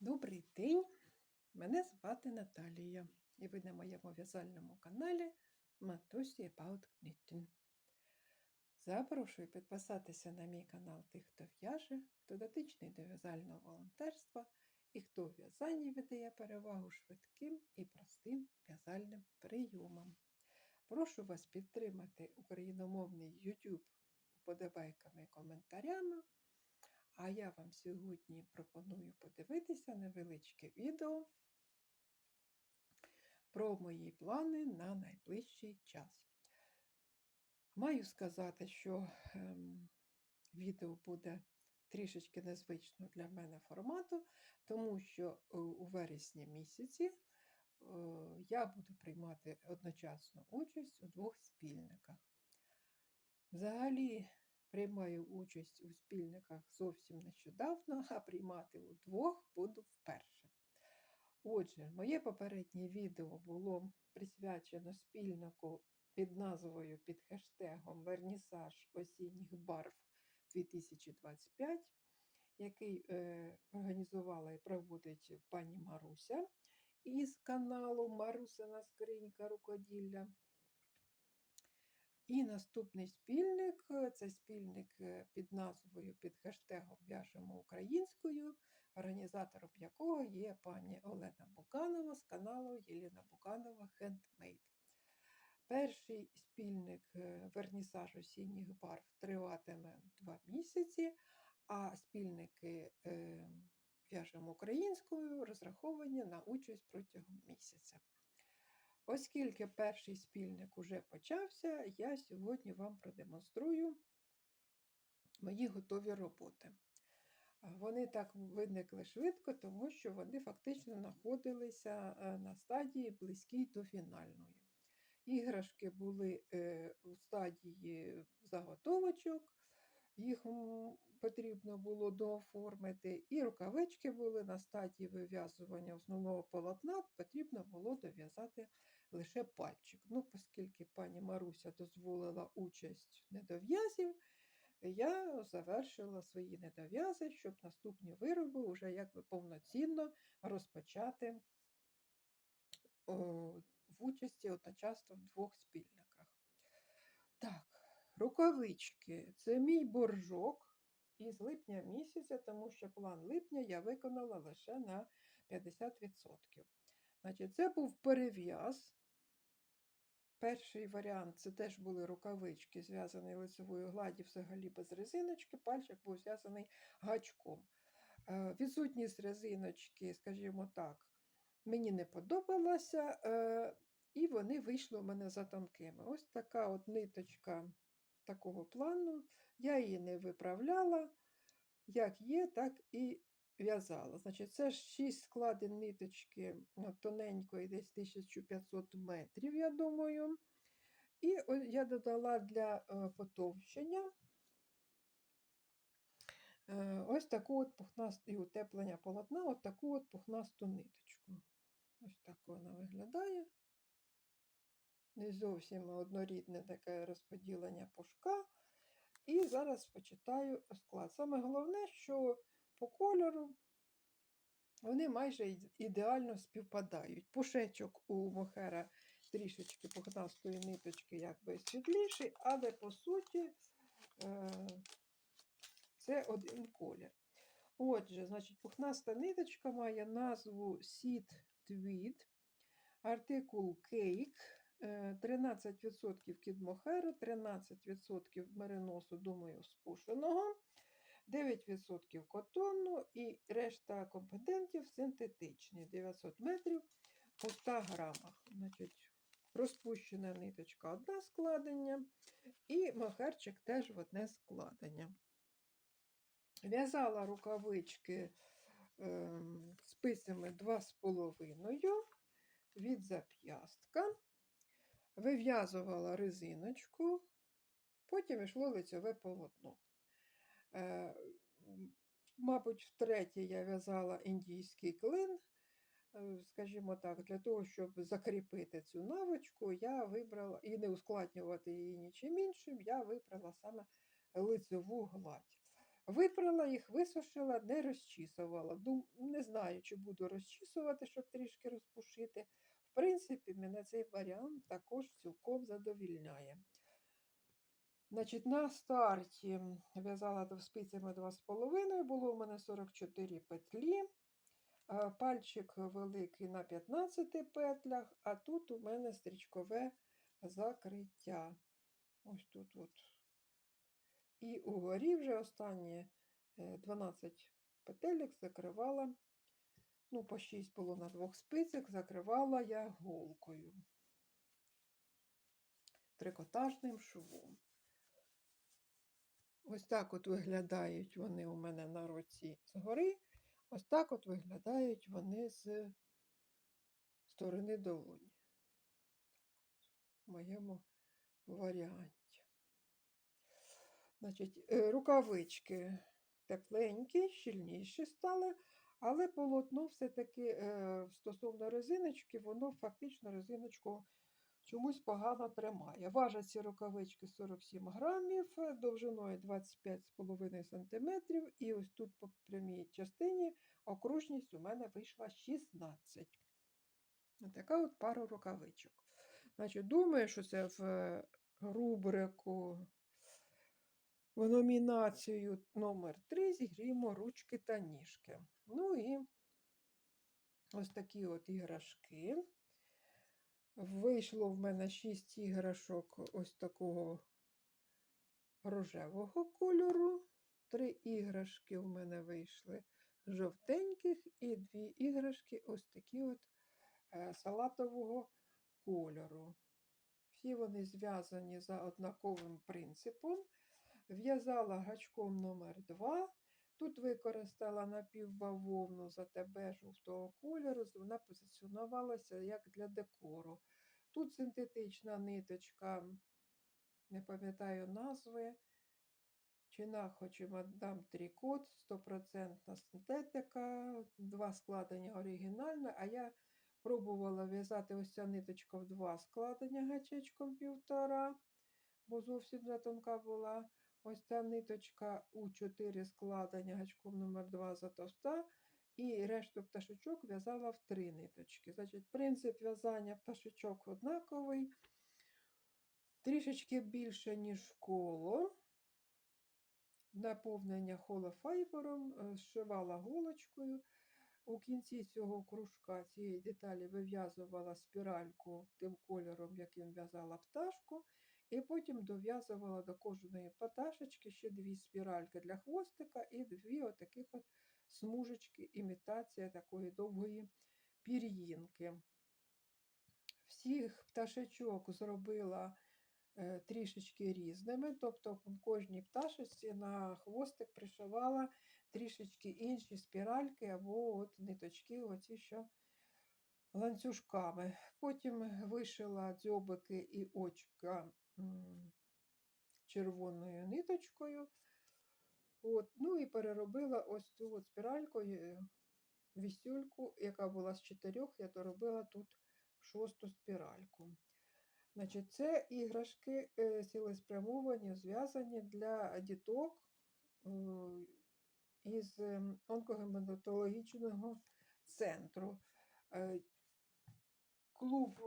Добрий день! Мене звати Наталія, і ви на моєму в'язальному каналі Матусі About Knitting. Запрошую підписатися на мій канал тих, хто в'яже, хто дотичний до в'язального волонтерства і хто у в'язанні видає перевагу швидким і простим в'язальним прийомам. Прошу вас підтримати україномовний YouTube вподобайками і коментарями. А я вам сьогодні пропоную подивитися невеличке відео про мої плани на найближчий час. Маю сказати, що ем, відео буде трішечки незвично для мене формату, тому що е, у вересні місяці е, я буду приймати одночасно участь у двох спільниках. Взагалі, приймаю участь у спільниках зовсім нещодавно, а приймати у двох буду вперше. Отже, моє попереднє відео було присвячено спільнику під назвою під хештегом Вернісаж осінніх барв 2025, який е, організувала і проводить пані Маруся із каналу Марусина Скринька Рукоділля. І наступний спільник це спільник е, під назвою під хештегом В'яжемо українською, організатором якого є пані Олена Буканова з каналу Єліна Буканова Хендмейд. Перший спільник е, вернісаж осінніх барв триватиме два місяці, а спільники е, В'яжемо українською розраховані на участь протягом місяця. Оскільки перший спільник уже почався, я сьогодні вам продемонструю мої готові роботи. Вони так виникли швидко, тому що вони фактично знаходилися е, на стадії близькій до фінальної. Іграшки були е, у стадії заготовочок, їх потрібно було дооформити, і рукавички були на стадії вив'язування основного полотна, потрібно було дов'язати лише пальчик. Ну, Оскільки пані Маруся дозволила участь недов'язів, я завершила свої недов'язи, щоб наступні вироби вже якби повноцінно розпочати о, в участі одночасно в двох спільниках. Так, рукавички це мій боржок із липня місяця, тому що план липня я виконала лише на 50%. Значить, Це був перев'яз. Перший варіант це теж були рукавички, зв'язані лицевою гладі, взагалі без резиночки, пальчик був зв'язаний гачком. Е, відсутність резиночки, скажімо так, мені не подобалася, е, і вони вийшли у мене за тонкими. Ось така от ниточка такого плану. Я її не виправляла, як є, так і в'язала. Значить, Це ж 6 складень ниточки тоненької, десь 1500 метрів, я думаю. І я додала для е, потовщення е, ось таку от пухнасту і утеплення полотна, от таку от пухнасту ниточку. Ось так вона виглядає. Не зовсім однорідне таке розподілення пушка. І зараз почитаю склад. Саме головне, що по кольору вони майже ідеально співпадають. Пушечок у мохера трішечки пухнастої ниточки якби світліший, але по суті е, це один колір. Отже, значить, пухнаста ниточка має назву Seed Tweed, артикул Cake, 13% кідмохеру, 13% мериносу, думаю, спушеного. 9% котону і решта компонентів синтетичні. 900 метрів у 100 грамах. Значить, Розпущена ниточка одне складення, і махерчик теж в одне складення. В'язала рукавички е, спицями 2,5 від зап'ястка, вив'язувала резиночку, потім йшло лицьове полотно. Е, мабуть, втретє я в'язала індійський клин. Е, скажімо так, для того, щоб закріпити цю навичку, я вибрала і не ускладнювати її нічим іншим, я вибрала саме лицеву гладь. Випрала їх, висушила, не розчісувала. Дум... Не знаю, чи буду розчісувати, щоб трішки розпушити. В принципі, мене цей варіант також цілком задовільняє. Значить, на старті в'язала спицями 2,5, було у мене 44 петлі. Е, Пальчик великий на 15 петлях, а тут у мене стрічкове закриття. Ось тут от. І угорі вже останні е, 12 петелек закривала, ну, по 6 було на двох спицях, закривала я голкою. Трикотажним швом. Ось так от виглядають вони у мене на руці згори. Ось так от виглядають вони з сторони долоні. В моєму варіанті. Значить, е, рукавички тепленькі, щільніші стали, але полотно все-таки е, стосовно резиночки, воно фактично резиночку чомусь погано тримає. Важать ці рукавички 47 грамів, е, довжиною 25,5 см, і ось тут по прямій частині окружність у мене вийшла 16. Така от пара рукавичок. Значить, думаю, що це в е, рубрику в номінацію номер 3 зігріємо ручки та ніжки. Ну і ось такі от іграшки. Вийшло в мене 6 іграшок ось такого рожевого кольору. Три іграшки в мене вийшли жовтеньких, і дві іграшки ось такі от е, салатового кольору. Всі вони зв'язані за однаковим принципом. В'язала гачком номер 2 Тут використала напівбавовну за тебе жовтого кольору, вона позиціонувалася як для декору. Тут синтетична ниточка, не пам'ятаю назви, чи нахо, чи мадам трикот, 100% синтетика, два складення оригінальне, а я пробувала в'язати ось ця ниточка в два складення гачечком півтора, бо зовсім затонка була. Ось ця ниточка у 4 складення гачком номер 2 затовста. І решту пташечок в'язала в три ниточки. Значить, принцип в'язання пташечок однаковий, трішечки більше, ніж коло. Наповнення холофайбером, е, зшивала голочкою. У кінці цього кружка цієї деталі вив'язувала спіральку тим кольором, яким в'язала пташку. І потім дов'язувала до кожної пташечки ще дві спіральки для хвостика і дві отаких от смужечки, імітація такої довгої пір'їнки. Всіх пташечок зробила е, трішечки різними, тобто кожній пташечці на хвостик пришивала трішечки інші спіральки або от ниточки, оці що ланцюжками. Потім вишила дзьобики і очка червоною ниточкою. От, ну і переробила ось цю от спіральку, е, вісюльку, яка була з чотирьох, я доробила тут шосту спіральку. Значить, це іграшки е, цілеспрямовані, зв'язані для діток е, із ем, онкогематологічного центру. Клуб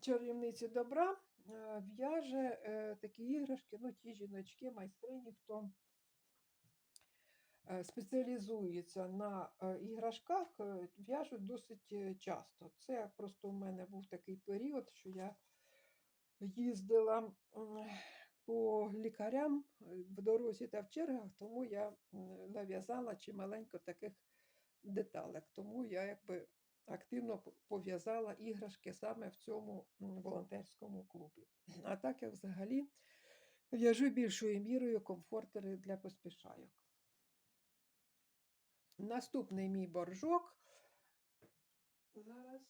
чарівниці добра в'яже е, такі іграшки, ну, ті жіночки, майстрині, хто е, спеціалізується на е, іграшках, е, в'яжуть досить часто. Це просто у мене був такий період, що я їздила по лікарям в дорозі та в чергах, тому я нав'язала чималенько таких деталек. Тому я якби активно пов'язала іграшки саме в цьому волонтерському клубі. А так я взагалі в'яжу більшою мірою комфортери для поспішайок. Наступний мій боржок. Зараз.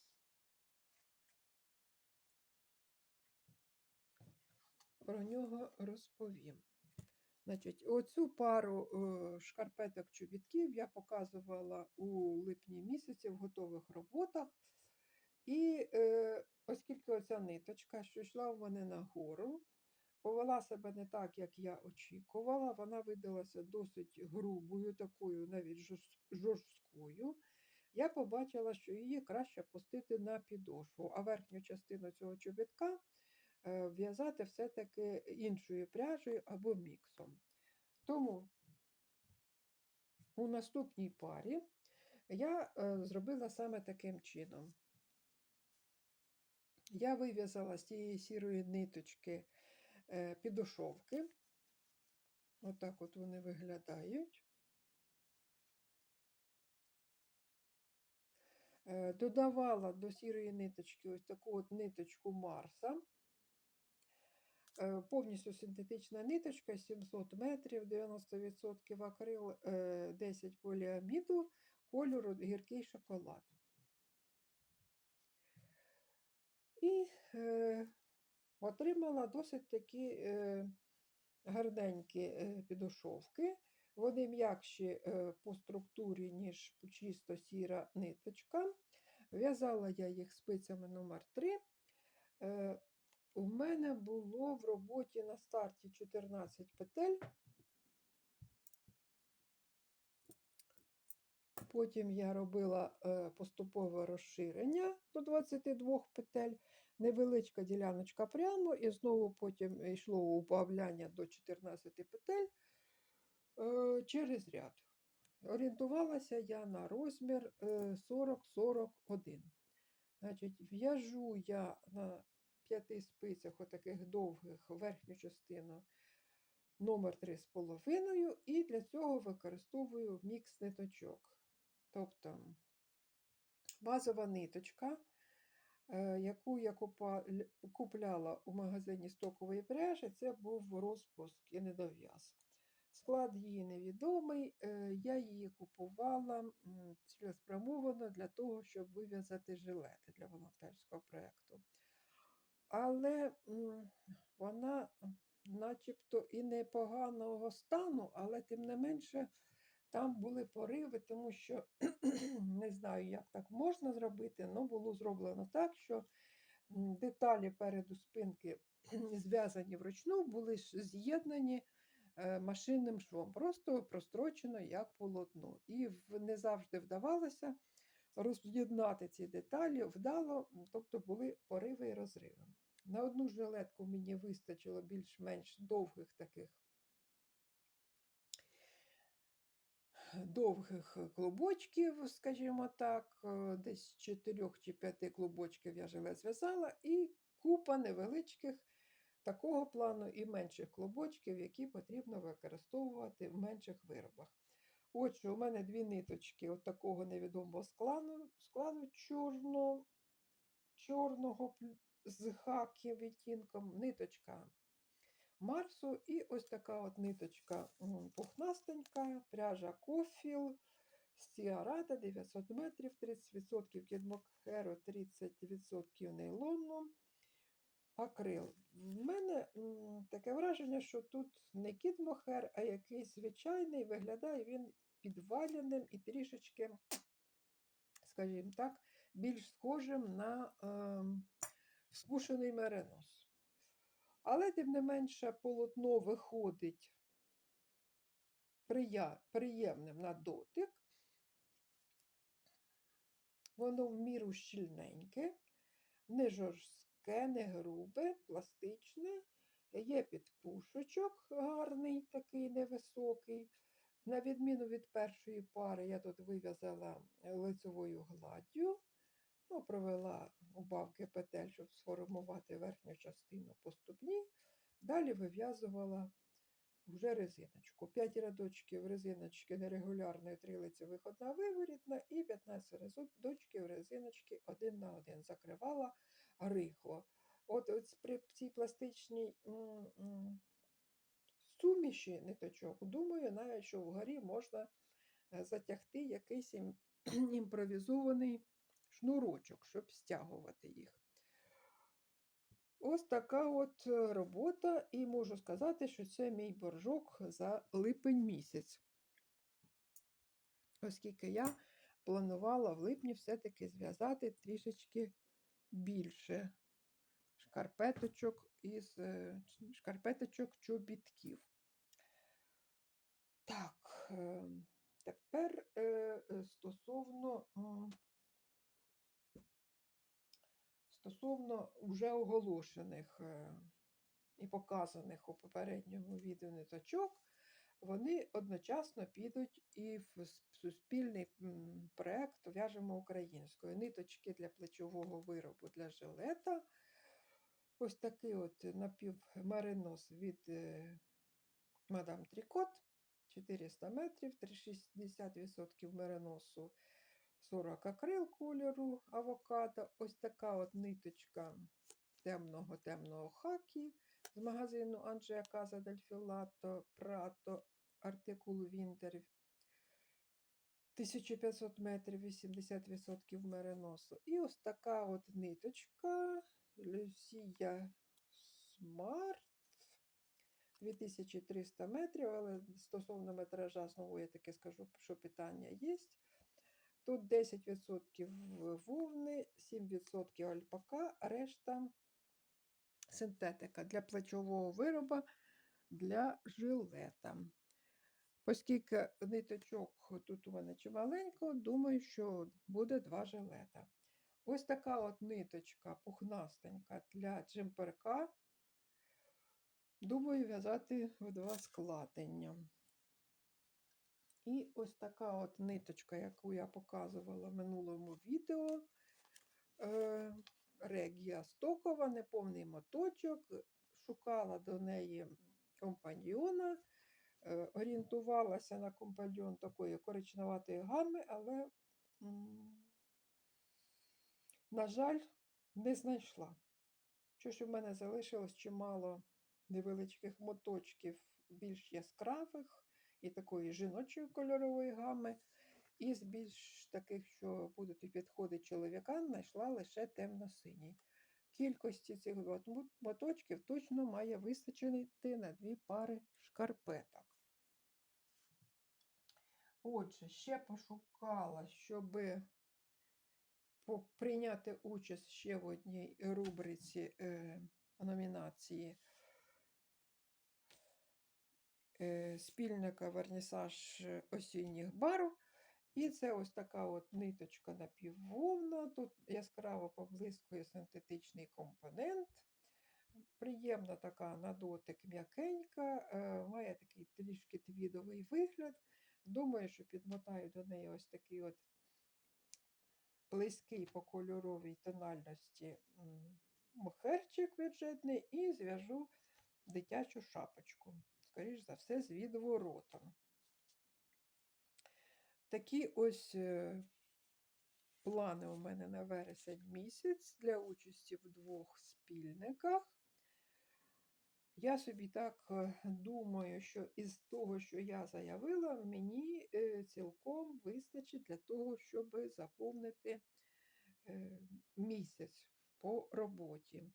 Про нього розповім. Значить, оцю пару е, шкарпеток чобітків я показувала у липні місяці в готових роботах. І е, оскільки оця ниточка, що йшла в мене нагору, повела себе не так, як я очікувала. Вона видалася досить грубою, такою навіть жорсткою. Я побачила, що її краще пустити на підошву, а верхню частину цього чобітка в'язати все-таки іншою пряжею або міксом. Тому у наступній парі я е, зробила саме таким чином. Я вив'язала з цієї сірої ниточки е, підошовки. Отак от вони виглядають. Е, Додавала до сірої ниточки ось таку от ниточку Марса. Е, Повністю синтетична ниточка 700 метрів, 90% акрил, е, 10 поліаміду, кольору гіркий шоколад. І е, отримала досить такі е, гарненькі е, підошовки. Вони м'якші е, по структурі, ніж чисто сіра ниточка. В'язала я їх спицями номер 3. Е, у мене було в роботі на старті 14 петель. Потім я робила е, поступове розширення до 22 петель, невеличка діляночка прямо, і знову потім йшло убавляння до 14 петель е, через ряд. Орієнтувалася я на розмір е, 40-41. Значить, в'яжу я на п'яти спицях, отаких довгих, верхню частину номер 3,5, і для цього використовую мікс ниточок. Тобто базова ниточка, е, яку я купляла у магазині стокової пряжі, це був розпуск і недов'яз. Склад її невідомий, е, я її купувала цілеспрямовано для того, щоб вив'язати жилети для волонтерського проєкту. Але вона начебто і непоганого стану, але тим не менше там були пориви, тому що не знаю, як так можна зробити, але було зроблено так, що деталі переду спинки зв'язані вручну, були з'єднані е, машинним швом, просто прострочено як полотно. І не завжди вдавалося роз'єднати ці деталі вдало, тобто були пориви і розриви. На одну жилетку мені вистачило більш-менш довгих таких довгих клубочків, скажімо так, е, десь 4 чи 5 клубочків я жилет зв'язала, і купа невеличких такого плану і менших клубочків, які потрібно використовувати в менших виробах. Отже, у мене дві ниточки от такого невідомого складу, складу чорно, чорного з хаки відтінком, ниточка Марсу і ось така от ниточка пухнастенька, пряжа Кофіл, Стіарада 900 метрів, 30% кідмокхеру, 30% нейлону, акрил. В мене таке враження, що тут не кідмохер, а якийсь звичайний, виглядає він підваляним і трішечки, скажімо так, більш схожим на ем, спушений меринос. Але, тим не менше, полотно виходить приємним на дотик. Воно в міру щільненьке, не жорстке, не грубе, пластичне. Є підпушочок гарний, такий невисокий. На відміну від першої пари, я тут вив'язала лицевою гладдю, ну, провела убавки петель, щоб сформувати верхню частину по ступні. Далі вив'язувала вже резиночку. 5 рядочків резиночки нерегулярної, 3 лицевих, одна виворітна, і 15 рядочків резиночки один на один. Закривала рихло. От, от при цій пластичній суміші ниточок, думаю, навіть що вгорі можна е, затягти якийсь імпровізований шнурочок, щоб стягувати їх. Ось така от е, робота, і можу сказати, що це мій боржок за липень місяць. Оскільки я планувала в липні все-таки зв'язати трішечки більше шкарпеточок із е, шкарпеточок чобітків. Так, е, тепер е, стосовно, стосовно вже оголошених е, і показаних у попередньому відео ниточок, вони одночасно підуть і в суспільний проект В'яжемо українською. Ниточки для плечового виробу для жилета. Ось такий от напівмаринос від е, Мадам Трікот. 400 метрів, 360% мериносу, 40 акрил кольору авокадо. Ось така от ниточка темного темного хакі з магазину Анджея Каза дель Філато Прато артикул Вінтер. 1500 метрів, 80% мериносу. І ось така от ниточка Люсія Смарт. 2300 метрів, але стосовно метража, знову я таки скажу, що питання є. Тут 10% вовни, 7% альпака, решта синтетика для плечового вироба для жилета. Оскільки ниточок тут у мене чималенько, думаю, що буде два жилета. Ось така от ниточка пухнастенька для джемперка. Думаю, в'язати в два складення. І ось така от ниточка, яку я показувала в минулому відео. Е, Регія стокова, неповний моточок. Шукала до неї компаньйона, е, орієнтувалася на компаньйон такої коричневатої гами, але, на жаль, не знайшла. Що ж у мене залишилось чимало невеличких моточків, більш яскравих і такої жіночої кольорової гами. І з більш таких, що будуть підходити чоловікам, знайшла лише темно-синій. Кількості цих моточків точно має вистачити на дві пари шкарпеток. Отже, ще пошукала, щоб прийняти участь ще в одній рубриці е, номінації спільника вернісаж осінніх барв. І це ось така от ниточка напіввовна. Тут яскраво поблискує синтетичний компонент. Приємна така на дотик м'якенька, е, має такий трішки твідовий вигляд. Думаю, що підмотаю до неї ось такий от близький по кольоровій тональності мохерчик бюджетний і зв'яжу дитячу шапочку. Скоріш за все, з відворотом. Такі ось е, плани у мене на вересень місяць для участі в двох спільниках. Я собі так е, думаю, що із того, що я заявила, мені е, цілком вистачить для того, щоб заповнити місяць по роботі.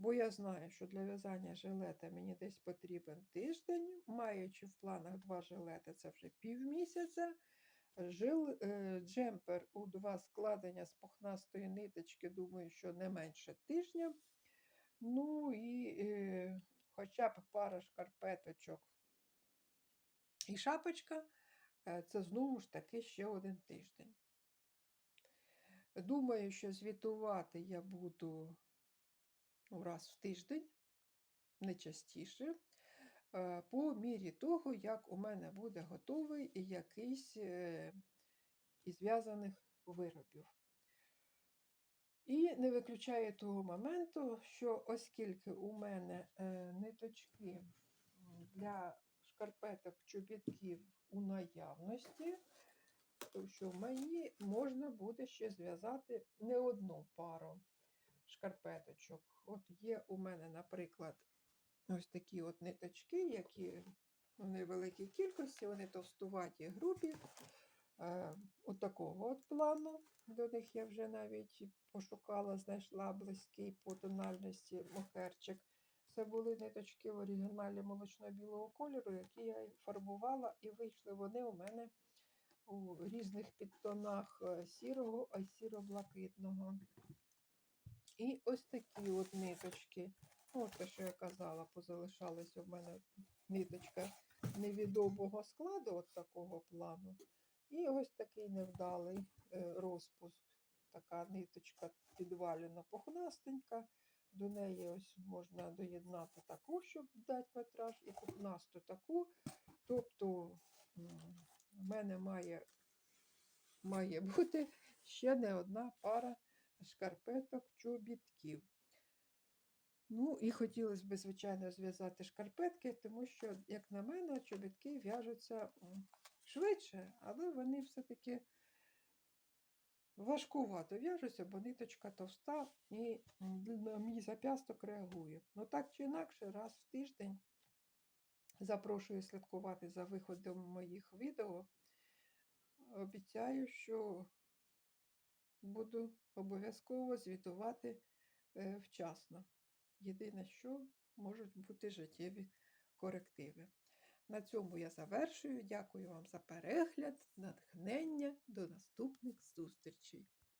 Бо я знаю, що для в'язання жилета мені десь потрібен тиждень, маючи в планах два жилети, це вже півмісяця. Жил е, джемпер у два складення з пухнастої ниточки, думаю, що не менше тижня. Ну і е, хоча б пара шкарпеточок і шапочка, е, це знову ж таки ще один тиждень. Думаю, що звітувати я буду раз в тиждень, не частіше, е, по мірі того, як у мене буде готовий якийсь е, із зв'язаних виробів. І не виключає того моменту, що оскільки у мене е, ниточки для шкарпеток чобітків у наявності, то що мені можна буде ще зв'язати не одну пару шкарпеточок. От є у мене, наприклад, ось такі от ниточки, які в невеликій кількості, вони товстуваті грубі. Е, от такого от плану. До них я вже навіть пошукала, знайшла близький по тональності мохерчик. Це були ниточки в оригіналі молочно-білого кольору, які я фарбувала, і вийшли вони у мене у різних підтонах е, сірого, а сіро-блакитного. І ось такі от ниточки Ось те, що я казала, позалишалася в мене ниточка невідомого складу, от такого плану. І ось такий невдалий е, розпуск. Така ниточка підвалена пухнастенька. До неї ось можна доєднати таку, щоб дати метраж, і пухнасту таку. Тобто в мене має, має бути ще не одна пара шкарпеток чобітків. Ну, і хотілося б, звичайно, зв'язати шкарпетки, тому що, як на мене, чобітки в'яжуться швидше, але вони все-таки важкувато в'яжуться, бо ниточка товста і на мій зап'ясток реагує. Ну так чи інакше, раз в тиждень запрошую слідкувати за виходом моїх відео. Обіцяю, що буду обов'язково звітувати е, вчасно. Єдине, що можуть бути життєві корективи. На цьому я завершую. Дякую вам за перегляд, натхнення. До наступних зустрічей!